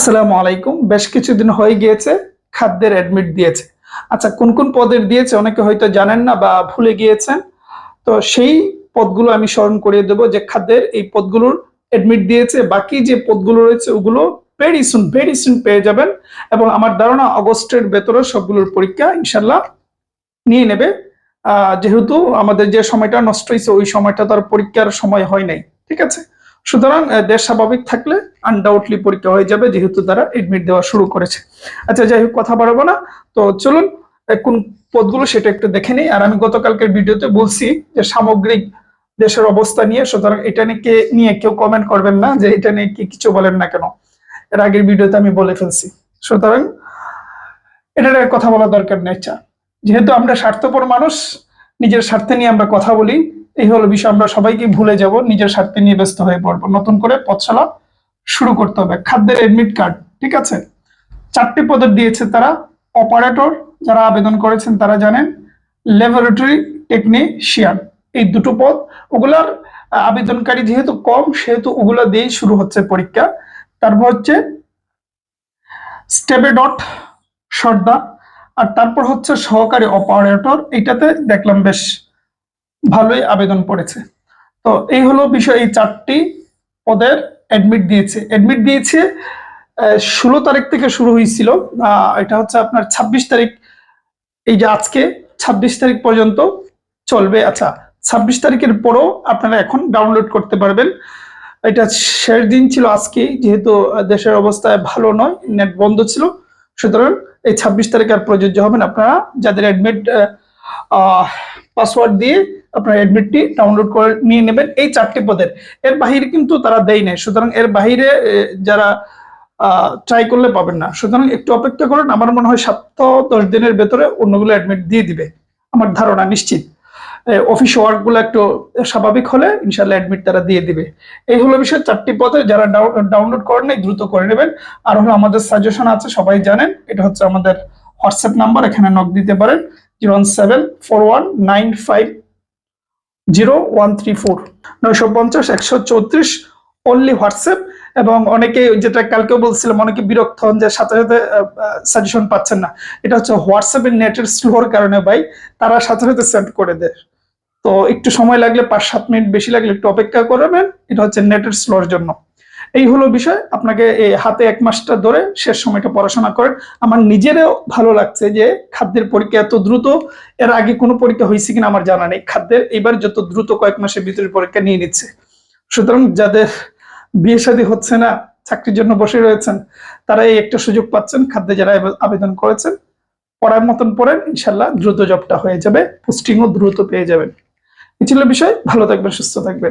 আসসালামু আলাইকুম। বেশ কিছুদিন হয়ে গিয়েছে, খাদ্যের অ্যাডমিট দিয়েছে। আচ্ছা কোন কোন পদের দিয়েছে অনেকে হয়তো জানেন না বা ভুলে গিয়েছেন। তো সেই পদগুলো আমি স্মরণ করিয়ে দেবো যে খাদ্যের এই পদগুলোর অ্যাডমিট দিয়েছে। বাকি যে পদগুলো রয়েছে, ওগুলো ভেরি সুন ভেরি সুন পেয়ে যাবেন এবং আমার ধারণা অগস্টের ভেতরে সবগুলোর পরীক্ষা ইনশাল্লাহ নিয়ে নেবে। যেহেতু আমাদের যে সময়টা নষ্ট হয়েছে, ওই সময়টা তার পরীক্ষার সময় হয় নাই, ঠিক আছে? সুতরাং দেশ স্বাভাবিক থাকলে আনডাউটলি পরীক্ষা হয়ে যাবে, যেহেতু তারা এডমিট দেওয়া শুরু করেছে। আচ্ছা যাই হোক, কথা বাড়াবো না। তো চলুন কোন পদগুলো সেটা একটু দেখে নিই। আর আমি গতকালকের ভিডিওতে বলছি যে সামগ্রিক দেশের অবস্থা নিয়ে, সুতরাং এটা নিয়ে নিয়ে কেউ কমেন্ট করবেন না যে এটা নিয়ে কি কিছু বলেন না কেন। এর আগের ভিডিওতে আমি বলে ফেলছি। সুতরাং, এটার কথা বলা দরকার নেই আচ্ছা। যেহেতু আমরা স্বার্থপর মানুষ, নিজের স্বার্থে নিয়ে আমরা কথা বলি এই হলো বিষয়, আমরা সবাইকে ভুলে যাব, নিজের স্বার্থে নিয়ে ব্যস্ত হয়ে পড়ব। নতুন করে পথচলা শুরু করতে হবে। খাদ্যের এডমিট কার্ড ঠিক আছে? চারটি পদের দিয়েছে তারা। অপারেটর যারা আবেদন করেছেন তারা জানেন ল্যাবরেটরি টেকনিশিয়ান এই দুটো পদ। ওগুলার আবেদনকারী যেহেতু কম, সেহেতু ওগুলো দিয়েই শুরু হচ্ছে পরীক্ষা। তারপর হচ্ছে স্টেপে ডট সর্দা, আর তারপর হচ্ছে সহকারী অপারেটর এটাতে দেখলাম বেশ ভালোই আবেদন পড়েছে। তো এই হলো বিষয়, এই চারটি পদের অ্যাডমিট দিয়েছে। অ্যাডমিট দিয়েছে ষোলো তারিখ থেকে শুরু হয়েছিল। এটা হচ্ছে আপনার ছাব্বিশ তারিখ, এই যে আজকে ছাব্বিশ তারিখ পর্যন্ত চলবে। আচ্ছা ছাব্বিশ তারিখের পরও আপনারা এখন ডাউনলোড করতে পারবেন। এটা শেষ দিন ছিল আজকে, যেহেতু দেশের অবস্থায় ভালো নয় নেট বন্ধ ছিল। সুতরাং এই ছাব্বিশ তারিখ আর প্রযোজ্য হবেন আপনারা যাদের অ্যাডমিট পাসওয়ার্ড দিয়ে আপনার অ্যাডমিটটি ডাউনলোড করে নিয়ে নেবেন এই চারটি পদের। এর বাহিরে কিন্তু তারা দেয় নাই। সুতরাং এর বাহিরে যারা ট্রাই করলে পাবেন না। সুতরাং একটু অপেক্ষা করেন, আমার মনে হয় সপ্তাহ দশ দিনের ভেতরে অন্যগুলো অ্যাডমিট দিয়ে দিবে। আমার ধারণা নিশ্চিত। অফিস ওয়ার্কগুলো একটু স্বাভাবিক হলে ইনশাল্লাহ অ্যাডমিট তারা দিয়ে দিবে। এই হলো বিষয়। চারটি পদে যারা ডাউনলোড করেন দ্রুত করে নেবেন। আর হলো আমাদের সাজেশন আছে, সবাই জানেন, এটা হচ্ছে আমাদের হোয়াটসঅ্যাপ নাম্বার এখানে নক দিতে পারেন। Zero one seven four one nine five zero one three four. নয়শো পঞ্চাশ, একশো চৌত্রিশ অনলি হোয়াটসঅ্যাপ এবং অনেকে যেটা কালকেও বলছিলাম, অনেকে বিরক্ত হন যে সাথে সাথে সাজেশন পাচ্ছেন না। এটা হচ্ছে হোয়াটসঅ্যাপের নেটের স্লোর কারণে ভাই, তারা সাথে সাথে সেন্ড করে দেয়। তো একটু সময় লাগলে, পাঁচ সাত মিনিট বেশি লাগলে একটু অপেক্ষা করবেন, এটা হচ্ছে নেটের স্লোর জন্য। এই হলো বিষয়। আপনাকে হাতে এক মাসটা ধরে শেষ সময়টা পড়াশোনা করেন। আমার নিজেরও ভালো লাগছে যে খাদ্যের পরীক্ষা এত দ্রুত, এর আগে কোনো পরীক্ষা হয়েছে কিনা আমার জানা নেই। খাদ্যের এবার যত দ্রুত কয়েক মাসের ভিতরে পরীক্ষা নিয়ে নিচ্ছে। সুতরাং যাদের বিয়ে শাদী হচ্ছে না, চাকরির জন্য বসে রয়েছেন, তারা এই একটা সুযোগ পাচ্ছেন, খাদ্যে যারা আবেদন করেছেন, পড়ার মতন পড়েন, ইনশাল্লাহ দ্রুত জবটা হয়ে যাবে, পোস্টিংও দ্রুত পেয়ে যাবেন। এই ছিল বিষয়, ভালো থাকবেন, সুস্থ থাকবেন।